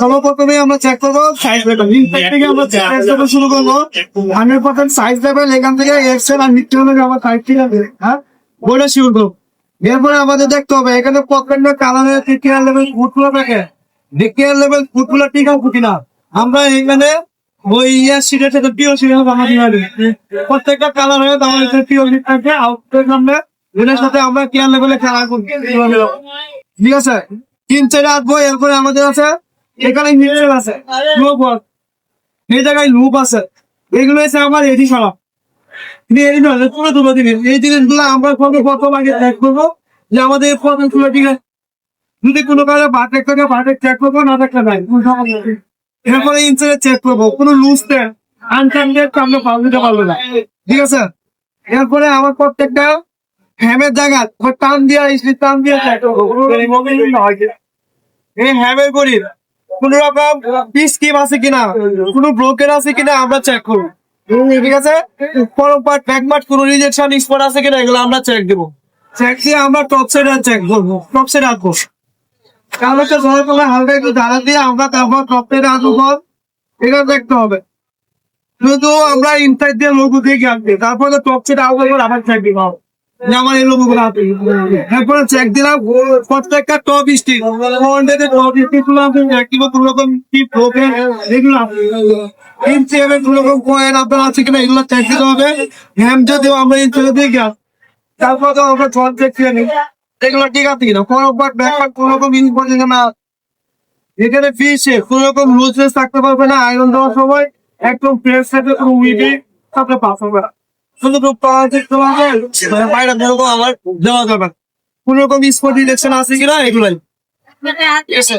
সর্বপ্রথমে আমরা চেক করব সাইজ লেভেল থেকে আমরা চেক করব শুরু করব। হান্ড্রেড পার্সেন্ট সাইজ লেভেল এখান থেকে এক্সেল আর নিচে হলে আমার সাইজ ঠিক আছে। হ্যাঁ? বইটা শুরু করব এরপরে আমাদের দেখতে হবে এখানে প্রত্যেকটা কালারের কেয়ার লেভেল ফুটগুলো থাকে কেয়ার লেভেল ফুটগুলো ঠিক আছে কিনা আমরা এখানে ওই ইয়ার সিটের সাথে পিও সিট হবে প্রত্যেকটা কালার হয়ে পিও সিট থাকে। সামনে এটার সাথে আমরা কেয়ার লেভেলে খেলা করব। ঠিক আছে? তিন চার আঁকবো এরপরে আমাদের আছে এখানে আছে। লুপ এই জায়গায় লুপ আছে। এগুলো হচ্ছে আমার এডি সরা। এই নয় পুরো দুটো জিনিস। এই জিনিসগুলো আমরা সঙ্গে প্রথম আগে চেক করব। যে আমাদের ঠিক আছে যদি কোনো কারণে বাটেক থাকে বাটেক চেক করব না থাকলে নাই। এরপরে ইন্সুরেন্স চেক করব। কোনো লুজ নেই আনসান্ডেড আমরা পাল দিতে পারব না। ঠিক আছে? এরপরে আমার প্রত্যেকটা হ্যামের জায়গা টান দিয়ে টান দিয়ে করব। এই হ্যামের করি কোন রকম স্কিম আছে কিনা? কোন ব্রোকের আছে কিনা আমরা চেক করব। ঠিক আছে? পরম্পর ব্যাকমার্ট কোন রিজেকশন স্পট আছে কিনা এগুলো আমরা চেক দেবো। চেক দিয়ে আমরা টপ সাইড চেক করব। টপ সাইড রাখব তাহলে তো জল করে হালকা একটু ধারা দিয়ে আমরা তারপর টপ সাইড পর এটা দেখতে হবে। শুধু আমরা ইনসাইড দিয়ে লোগো দিয়ে আনবে। তারপরে টপ সাইড করে আবার চেক দিবো আমার এই দিলাম প্রত্যেকটা টপ টপ স্টিক আছে কিনা, এগুলো তারপর তো এগুলো ঠিক আছে কিনা? ব্যাকপার্ট কোনো রকম এখানে কোনো রকম লুজনেস থাকতে পারবে না আয়রন দেওয়ার সময়। একদম ফ্রেশ থাকে সাথে পাস হবে না। শুধু রূপ পাওয়া যায় তোমাকে বাইরে ধরবো আমার দেওয়া যাবে না। কোনো রকম স্পট ইলেকশন আছে কিনা এগুলাই ঠিক আছে